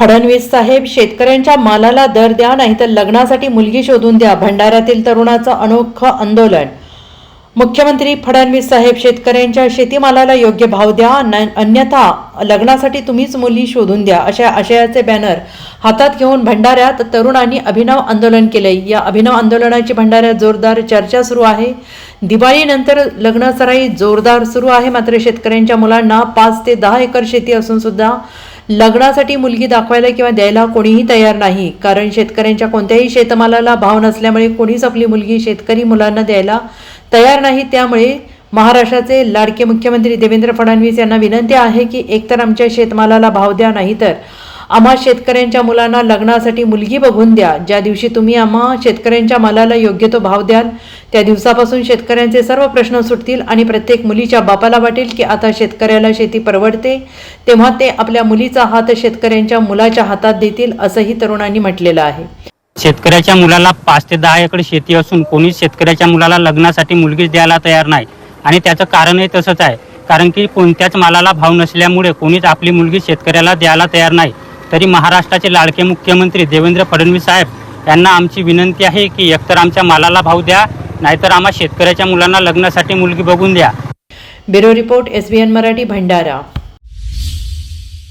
फडणवीस साहेब शेतकऱ्यांच्या मालाला दर द्या नाहीतर लग्नासाठी मुलगी शोधून द्या भंडाऱ्यातील तरुणाचं अनोखं आंदोलन. मुख्यमंत्री फडणवीस साहेब शेतकऱ्यांच्या शेतीमालाला योग्य भाव द्या न- अन्यथा लग्नासाठी तुम्हीच मुली शोधून द्या अशा आशयाचे बॅनर हातात घेऊन भंडाऱ्यात तरुणांनी अभिनव आंदोलन केले या अभिनव आंदोलनाची भंडाऱ्यात जोरदार चर्चा सुरू आहे. दिवाळीनंतर लग्नसराई जोरदार सुरू आहे मात्र शेतकऱ्यांच्या मुलांना पाच ते दहा एकर शेती असून सुद्धा लग्नासाठी मुलगी दाखवायला किंवा द्यायला कोणीही तयार नाही. कारण शेतकऱ्यांच्या कोणत्याही शेतमालाला भाव नसल्यामुळे कोणीच आपली मुलगी शेतकरी मुलांना द्यायला तयार नाही. त्यामुळे महाराष्ट्राचे लाडके मुख्यमंत्री देवेंद्र फडणवीस यांना विनंती आहे की एकतर आमच्या शेतमालाला भाव द्या नाही तर आम्हा शेतकऱ्यांच्या मुलांना लग्नासाठी मुलगी बघून द्या. ज्या दिवशी तुम्ही आम्हा शेतकऱ्यांच्या मालाला योग्य तो भाव द्याल त्या दिवसापासून शेतकऱ्यांचे सर्व प्रश्न सुटतील आणि प्रत्येक मुलीच्या बापाला वाटेल की आता शेतकऱ्याला शेती परवडते तेव्हा ते आपल्या मुलीचा हात शेतकऱ्यांच्या मुलाच्या हातात देतील असंही तरुणांनी म्हटलेलं आहे. शेतकऱ्याच्या मुलाला पाच ते दहा एकर शेती असून कोणीच शेतकऱ्याच्या मुलाला लग्नासाठी मुलगीच द्यायला तयार नाही. आणि त्याचं कारणही तसंच आहे. कारण की कोणत्याच मालाला भाव नसल्यामुळे कोणीच आपली मुलगी शेतकऱ्याला द्यायला तयार नाही. तरी महाराष्ट्राचे लाडके मुख्यमंत्री देवेंद्र फडणवीस साहेब यांना आमची विनंती आहे की एकतर आमच्या मालाला भाव द्या नाहीतर आम्हा शेतकऱ्याच्या मुलांना लग्नासाठी मुलगी बघून द्या. Bureau report S B N Marathi Bhandara.